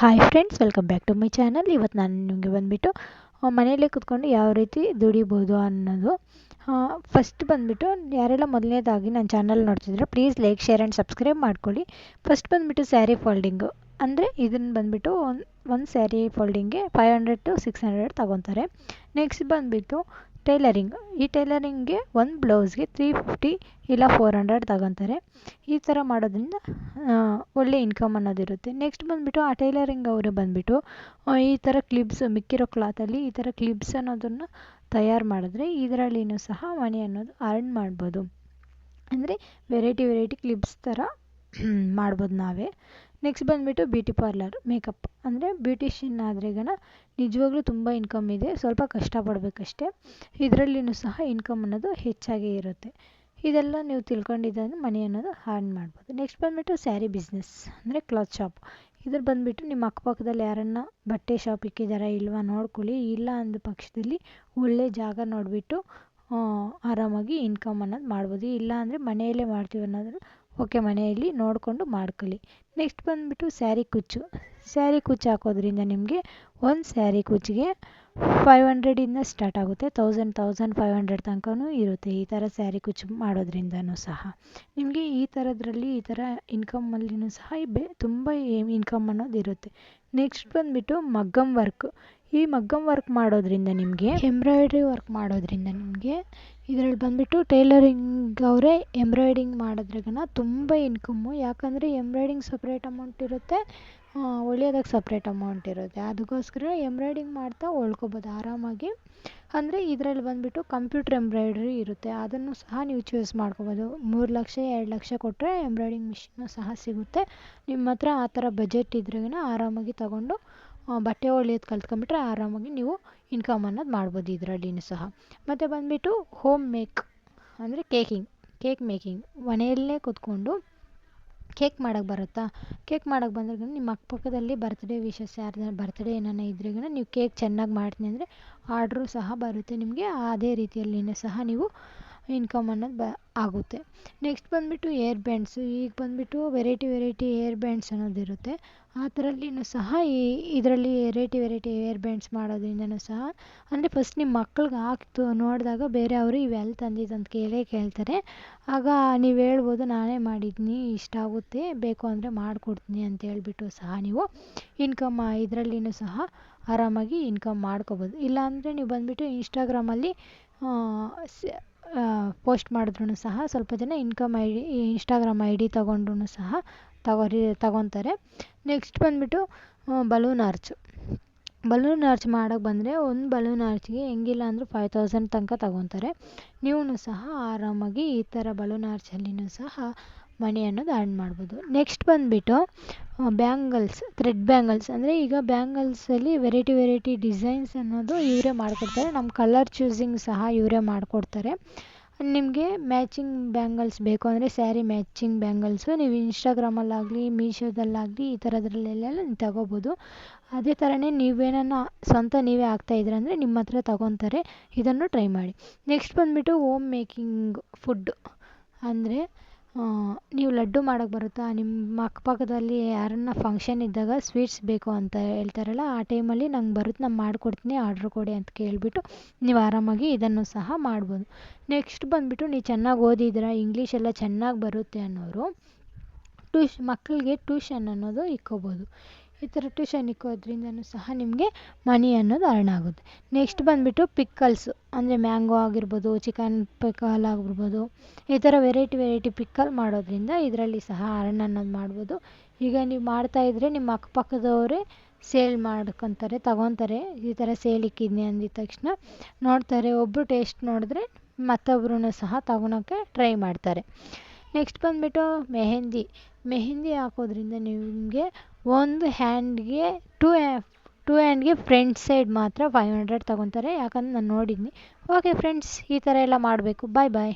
Hi friends welcome back to my channel ಇವತ್ತು ನಾನು ನಿಮಗೆ ಬಂದುಬಿಟ್ಟು ಮನೆಯಲ್ಲೇ ಕೂತ್ಕೊಂಡು ಯಾವ ರೀತಿ ದುಡಿಬೋದು ಅನ್ನೋದು. ಫಸ್ಟ್ ಬಂದುಬಿಟ್ಟು ಯಾರೆಲ್ಲ ಮೊದಲನೇದಾಗಿ ನನ್ನ ಚಾನಲ್ ನೋಡ್ತಿದ್ರೆ please like share and subscribe ಮಾಡ್ಕೊಳ್ಳಿ. ಫಸ್ಟ್ ಬಂದುಬಿಟ್ಟು ಸ್ಯಾರಿ ಫೋಲ್ಡಿಂಗು ಅಂದರೆ ಇದನ್ನು ಬಂದುಬಿಟ್ಟು ಒಂದು ಒಂದು sari ಫೋಲ್ಡಿಂಗ್ಗೆ five hundred to six hundred ತೊಗೊತಾರೆ. Next ಬಂದುಬಿಟ್ಟು ಟೈಲರಿಂಗ್. ಈ ಟೈಲರಿಂಗ್ಗೆ ಒಂದು ಬ್ಲೌಸ್ಗೆ ತ್ರೀ ಫಿಫ್ಟಿ ಇಲ್ಲ ಫೋರ್ ಹಂಡ್ರೆಡ್ ತಗೊತಾರೆ. ಈ ಥರ ಮಾಡೋದ್ರಿಂದ ಒಳ್ಳೆ ಇನ್ಕಮ್ ಅನ್ನೋದಿರುತ್ತೆ ನೆಕ್ಸ್ಟ್ ಬಂದುಬಿಟ್ಟು ಆ ಟೈಲರಿಂಗ್ ಅವರು ಬಂದುಬಿಟ್ಟು ಈ ಥರ ಕ್ಲಿಪ್ಸ್ ಮಿಕ್ಕಿರೋ ಕ್ಲಾತಲ್ಲಿ ಈ ಥರ ಕ್ಲಿಪ್ಸ್ ಅನ್ನೋದನ್ನು ತಯಾರು ಮಾಡಿದ್ರೆ ಇದರಲ್ಲಿಯೂ ಸಹ ಮನಿ ಅನ್ನೋದು ಅರ್ನ್ ಮಾಡ್ಬೋದು. ಅಂದರೆ ವೆರೈಟಿ ವೆರೈಟಿ ಕ್ಲಿಪ್ಸ್ ಥರ ಮಾಡ್ಬೋದು ನಾವೇ. ನೆಕ್ಸ್ಟ್ ಬಂದುಬಿಟ್ಟು ಬ್ಯೂಟಿ ಪಾರ್ಲರ್ ಮೇಕಪ್ ಅಂದರೆ ಬ್ಯೂಟಿಷಿಯನ್ ಆದ್ರೆಗನ ನಿಜವಾಗ್ಲೂ ತುಂಬ ಇನ್ಕಮ್ ಇದೆ, ಸ್ವಲ್ಪ ಕಷ್ಟಪಡಬೇಕಷ್ಟೆ. ಇದರಲ್ಲಿಯೂ ಸಹ ಇನ್ಕಮ್ ಅನ್ನೋದು ಹೆಚ್ಚಾಗೇ ಇರುತ್ತೆ. ಇದೆಲ್ಲ ನೀವು ತಿಳ್ಕೊಂಡಿದ್ದಂದ್ರೆ ಮನಿ ಅನ್ನೋದು ಹಾರ್ನ್ ಮಾಡ್ಬೋದು. ನೆಕ್ಸ್ಟ್ ಬಂದುಬಿಟ್ಟು ಸ್ಯಾರಿ ಬಿಸ್ನೆಸ್ ಅಂದರೆ ಕ್ಲಾತ್ ಶಾಪ್ ಇದ್ರ ಬಂದುಬಿಟ್ಟು ನಿಮ್ಮ ಅಕ್ಕಪಕ್ಕದಲ್ಲಿ ಯಾರನ್ನ ಬಟ್ಟೆ ಶಾಪ್ ಇಕ್ಕಿದಾರಾ ಇಲ್ವಾ ನೋಡ್ಕೊಳ್ಳಿ, ಇಲ್ಲ ಅಂದ ಪಕ್ಷದಲ್ಲಿ ಒಳ್ಳೆ ಜಾಗ ನೋಡಿಬಿಟ್ಟು ಆರಾಮಾಗಿ ಇನ್ಕಮ್ ಅನ್ನೋದು ಮಾಡ್ಬೋದು. ಇಲ್ಲ ಅಂದರೆ ಮನೆಯಲ್ಲೇ ಮಾಡ್ತೀವಿ ಅನ್ನೋದನ್ನು ಓಕೆ ಮನೆಯಲ್ಲಿ ನೋಡಿಕೊಂಡು ಮಾಡ್ಕೊಳ್ಳಿ. ನೆಕ್ಸ್ಟ್ ಬಂದುಬಿಟ್ಟು ಸ್ಯಾರಿ ಕುಚ್ಚು. ಸ್ಯಾರಿ ಕುಚ್ಚು ಹಾಕೋದ್ರಿಂದ ನಿಮಗೆ ಒಂದು ಸ್ಯಾರಿ ಕುಚ್ಚಿಗೆ ಫೈವ್ ಹಂಡ್ರೆಡಿಂದ ಸ್ಟಾರ್ಟ್ ಆಗುತ್ತೆ. ತೌಸಂಡ್ ತೌಸಂಡ್ ಫೈವ್ ಹಂಡ್ರೆಡ್ ತನಕನೂ ಇರುತ್ತೆ ಈ ಥರ ಸ್ಯಾರಿ ಕುಚ್ಚು ಮಾಡೋದ್ರಿಂದನೂ ಸಹ. ನಿಮಗೆ ಈ ಥರದ್ರಲ್ಲಿ ಈ ಥರ ಇನ್ಕಮಲ್ಲಿನೂ ಸಹ ಬೆ ತುಂಬ ಇನ್ಕಮ್ ಅನ್ನೋದು ಇರುತ್ತೆ. ನೆಕ್ಸ್ಟ್ ಬಂದುಬಿಟ್ಟು ಮಗ್ಗಮ್ ವರ್ಕ್ ಈ ಮಗ್ಗಮ್ ವರ್ಕ್ ಮಾಡೋದ್ರಿಂದ ನಿಮಗೆ? ಎಂಬ್ರಾಯ್ಡ್ರಿ ವರ್ಕ್ ಮಾಡೋದ್ರಿಂದ ನಿಮಗೆ. ಇದರಲ್ಲಿ ಬಂದುಬಿಟ್ಟು ಟೈಲರಿಂಗ್ ಅವರೇ ಎಂಬ್ರಾಯ್ಡಿಂಗ್ ಮಾಡಿದ್ರೆಗನ ತುಂಬ ಇನ್ಕಮ್ಮು ಯಾಕಂದರೆ ಎಂಬ್ರಾಯ್ಡಿಂಗ್ ಸಪ್ರೇಟ್ ಅಮೌಂಟ್ ಇರುತ್ತೆ ಹೊಲಿಯೋದಕ್ಕೆ ಸಪ್ರೇಟ್ ಅಮೌಂಟ್ ಇರುತ್ತೆ. ಅದಕ್ಕೋಸ್ಕರ ಎಂಬ್ರಾಯ್ಡಿಂಗ್ ಮಾಡ್ತಾ ಉಳ್ಕೊಬೋದು ಆರಾಮಾಗಿ. ಅಂದರೆ ಇದರಲ್ಲಿ ಬಂದುಬಿಟ್ಟು ಕಂಪ್ಯೂಟ್ರ್ ಎಂಬ್ರಾಯ್ಡ್ರಿ ಇರುತ್ತೆ. ಅದನ್ನು ಸಹ ನೀವು ಚೂಸ್ ಮಾಡ್ಕೋಬೋದು. ಮೂರು ಲಕ್ಷ, ಎರಡು ಲಕ್ಷ ಕೊಟ್ಟರೆ ಎಂಬ್ರಾಯ್ಡಿಂಗ್ ಮಿಷಿನು ಸಹ ಸಿಗುತ್ತೆ. ನಿಮ್ಮ ಹತ್ರ ಆ ಥರ ಬಜೆಟ್ ಇದ್ರೆಗಿನ ಆರಾಮಾಗಿ ತಗೊಂಡು ಬಟ್ಟೆ ಹೊಲಿಯೋದು ಕಲ್ತ್ಕೊಂಬಿಟ್ರೆ ಆರಾಮಾಗಿ ನೀವು ಇನ್ಕಮ್ ಅನ್ನೋದು ಮಾಡ್ಬೋದು ಇದರಲ್ಲಿಯೂ ಸಹ. ಮತ್ತು ಬಂದುಬಿಟ್ಟು ಹೋಮ್ ಮೇಕ್ ಅಂದರೆ ಕೇಕಿಂಗ್ ಕೇಕ್ ಮೇಕಿಂಗ್ ಮನೆಯಲ್ಲೇ ಕೂತ್ಕೊಂಡು ಕೇಕ್ ಮಾಡೋಕ್ಕೆ ಬರುತ್ತಾ? ಕೇಕ್ ಮಾಡೋಕ್ಕೆ ಬಂದ್ರೆ ನಿಮ್ಮ ಅಕ್ಕಪಕ್ಕದಲ್ಲಿ ಬರ್ತ್ಡೇ ವಿಶಸ್ ಯಾರ್ದಾರು ಬರ್ತ್ಡೇ ಏನಾನ ಇದ್ರೆಗಿನ ನೀವು ಕೇಕ್ ಚೆನ್ನಾಗಿ ಮಾಡ್ತೀನಿ ಅಂದರೆ ಆರ್ಡ್ರು ಸಹ ಬರುತ್ತೆ ನಿಮಗೆ. ಅದೇ ರೀತಿಯಲ್ಲಿಯೂ ಸಹ ನೀವು ಇನ್ಕಮ್ ಅನ್ನೋದು ಬ, ಆಗುತ್ತೆ. ನೆಕ್ಸ್ಟ್ ಬಂದುಬಿಟ್ಟು ಏರ್ ಬ್ಯಾಂಡ್ಸು ಈಗ ಬಂದುಬಿಟ್ಟು ವೆರೈಟಿ ವೆರೈಟಿ ಏರ್ ಬ್ಯಾಂಡ್ಸ್ ಅನ್ನೋದಿರುತ್ತೆ ಆ ಥರಲ್ಲಿಯೂ ಸಹ ಈ, ಇದರಲ್ಲಿ ವೆರೈಟಿ ವೆರೈಟಿ ಏರ್ ಬ್ಯಾಂಡ್ಸ್ ಮಾಡೋದ್ರಿಂದನೂ ಸಹ, ಅಂದರೆ ಫಸ್ಟ್ ನಿಮ್ಮ ಮಕ್ಳಿಗೆ ಹಾಕ್ತು ನೋಡಿದಾಗ ಬೇರೆ ಅವರು ಇವೆಲ್ಲಿ ತಂದಿದ್ದು ಅಂತ ಕೇಳೇ ಕೇಳ್ತಾರೆ. ಆಗ ನೀವು ಹೇಳ್ಬೋದು, ನಾನೇ ಮಾಡಿದ್ದೀನಿ ಇಷ್ಟ ಆಗುತ್ತೆ, ಬೇಕು ಅಂದರೆ ಮಾಡಿಕೊಡ್ತೀನಿ ಅಂತ ಹೇಳ್ಬಿಟ್ಟು ಸಹ ನೀವು ಇನ್ಕಮ್ ಇದರಲ್ಲಿಯೂ ಸಹ ಆರಾಮಾಗಿ ಇನ್ಕಮ್ ಮಾಡ್ಕೋಬೋದು. ಇಲ್ಲಾಂದರೆ ನೀವು ಬಂದುಬಿಟ್ಟು ಇನ್ಸ್ಟಾಗ್ರಾಮಲ್ಲಿ ಪೋಸ್ಟ್ ಮಾಡಿದ್ರೂ ಸಹ ಸ್ವಲ್ಪ ಜನ income I D Instagram I D ತೊಗೊಂಡ್ರು ಸಹ ತಗೋರಿ, ತಗೊತಾರೆ. ನೆಕ್ಸ್ಟ್ ಬಂದುಬಿಟ್ಟು ಬಲೂನ್ ಆರ್ಚ್ ಬಲೂನ್ ಆರ್ಚ್ ಮಾಡೋಕ್ಕೆ ಬಂದರೆ ಒಂದು ಬಲೂನ್ ಆರ್ಚ್ಗೆ ಹೆಂಗಿಲ್ಲ ಅಂದರೂ ಫೈವ್ ತೌಸಂಡ್ ತನಕ ತಗೊತಾರೆ. ನೀವು ಸಹ ಆರಾಮಾಗಿ ಈ ಥರ ಬಲೂನ್ ಆರ್ಚಲ್ಲಿಯೂ ಸಹ ಮನಿ ಅನ್ನೋದು ಅರ್ನ್ ಮಾಡ್ಬೋದು. ನೆಕ್ಸ್ಟ್ ಬಂದುಬಿಟ್ಟು ಬ್ಯಾಂಗಲ್ಸ್ ಥ್ರೆಡ್ ಬ್ಯಾಂಗಲ್ಸ್. ಅಂದರೆ ಈಗ ಬ್ಯಾಂಗಲ್ಸಲ್ಲಿ ವೆರೈಟಿ ವೆರೈಟಿ ಡಿಸೈನ್ಸ್ ಅನ್ನೋದು ಇವರೇ ಮಾಡಿಕೊಡ್ತಾರೆ. ನಮ್ಮ ಕಲರ್ ಚೂಸಿಂಗ್ ಸಹ ಇವರೇ ಮಾಡಿಕೊಡ್ತಾರೆ. ನಿಮಗೆ ಮ್ಯಾಚಿಂಗ್ ಬ್ಯಾಂಗಲ್ಸ್ ಬೇಕು ಅಂದರೆ ಸ್ಯಾರಿ ಮ್ಯಾಚಿಂಗ್ ಬ್ಯಾಂಗಲ್ಸು, ನೀವು ಇನ್ಸ್ಟಾಗ್ರಾಮಲ್ಲಾಗಲಿ ಮೀಶೋದಲ್ಲಾಗಲಿ ಈ ಥರದ್ರಲ್ಲೆಲ್ಲ ನೀವು ತಗೋಬೋದು. ಅದೇ ಥರನೇ ನೀವೇನನ್ನ ಸ್ವಂತ ನೀವೇ ಹಾಕ್ತಾಯಿದ್ದೀರ ಅಂದರೆ ನಿಮ್ಮ ಹತ್ರ ತಗೊತಾರೆ. ಇದನ್ನು ಟ್ರೈ ಮಾಡಿ. ನೆಕ್ಸ್ಟ್ ಬಂದುಬಿಟ್ಟು ಓಮ್ ಮೇಕಿಂಗ್ ಫುಡ್ ಅಂದರೆ ನೀವು ಲಡ್ಡು ಮಾಡೋಕ್ಕೆ ಬರುತ್ತಾ? ನಿಮ್ಮ ಅಕ್ಕಪಕ್ಕದಲ್ಲಿ ಯಾರನ್ನ ಫಂಕ್ಷನ್ ಇದ್ದಾಗ ಸ್ವೀಟ್ಸ್ ಬೇಕು ಅಂತ ಹೇಳ್ತಾರಲ್ಲ, ಆ ಟೈಮಲ್ಲಿ ನಂಗೆ ಬರುತ್ತೆ ನಾನು ಮಾಡಿಕೊಡ್ತೀನಿ ಆರ್ಡ್ರ್ ಕೊಡಿ ಅಂತ ಕೇಳಿಬಿಟ್ಟು ನೀವು ಆರಾಮಾಗಿ ಇದನ್ನು ಸಹ ಮಾಡ್ಬೋದು. ನೆಕ್ಸ್ಟ್ ಬಂದುಬಿಟ್ಟು ನೀವು ಚೆನ್ನಾಗಿ ಓದಿದ್ದೀರಾ ಇಂಗ್ಲೀಷ್ ಎಲ್ಲ ಚೆನ್ನಾಗಿ ಬರುತ್ತೆ ಅನ್ನೋರು ಟ್ಯೂಷ್ ಮಕ್ಕಳಿಗೆ ಟ್ಯೂಷನ್ ಅನ್ನೋದು ಇಕ್ಕೋಬೋದು. ಈ ಥರ ಟ್ಯೂಷನ್ ಇಕ್ಕೋದ್ರಿಂದನೂ ಸಹ ನಿಮಗೆ ಮನಿ ಅನ್ನೋದು ಅರ್ನ್ ಆಗುತ್ತೆ. ನೆಕ್ಸ್ಟ್ ಬಂದುಬಿಟ್ಟು ಪಿಕ್ಕಲ್ಸು ಅಂದರೆ ಮ್ಯಾಂಗೋ ಆಗಿರ್ಬೋದು ಚಿಕನ್ ಪಿಕಲ್ ಆಗಿರ್ಬೋದು, ಈ ಥರ ವೆರೈಟಿ ವೆರೈಟಿ ಪಿಕ್ಕಲ್ ಮಾಡೋದ್ರಿಂದ ಇದರಲ್ಲಿ ಸಹ ಅರ್ನ್ ಅನ್ನೋದು ಮಾಡ್ಬೋದು. ಈಗ ನೀವು ಮಾಡ್ತಾಯಿದ್ರೆ ನಿಮ್ಮ ಅಕ್ಕಪಕ್ಕದವರೇ ಸೇಲ್ ಮಾಡ್ಕೊತಾರೆ, ತಗೊತಾರೆ, ಈ ಥರ ಸೇಲ್ ಇಕ್ಕಿದ್ನಿ ಅಂದಿದ ತಕ್ಷಣ ನೋಡ್ತಾರೆ ಒಬ್ಬರು ಟೇಸ್ಟ್ ನೋಡಿದ್ರೆ ಮತ್ತೊಬ್ಬರೂ ಸಹ ತಗೊಳೋಕ್ಕೆ ಟ್ರೈ ಮಾಡ್ತಾರೆ. ನೆಕ್ಸ್ಟ್ ಬಂದುಬಿಟ್ಟು ಮೆಹೆಂದಿ. ಮೆಹೆಂದಿ ಹಾಕೋದ್ರಿಂದ ನಿಮಗೆ ಒಂದು ಹ್ಯಾಂಡ್ಗೆ ಟೂ ಟೂ ಹ್ಯಾಂಡ್ಗೆ ಫ್ರಂಟ್ ಸೈಡ್ ಮಾತ್ರ ಫೈವ್ ಹಂಡ್ರೆಡ್ ತೊಗೊತಾರೆ. ಯಾಕಂದ್ರೆ ನಾನು ನೋಡಿದ್ದೀನಿ ಓಕೆ ಫ್ರೆಂಡ್ಸ್ ಈ ಥರ ಎಲ್ಲ ಮಾಡಬೇಕು. ಬಾಯ್ ಬಾಯ್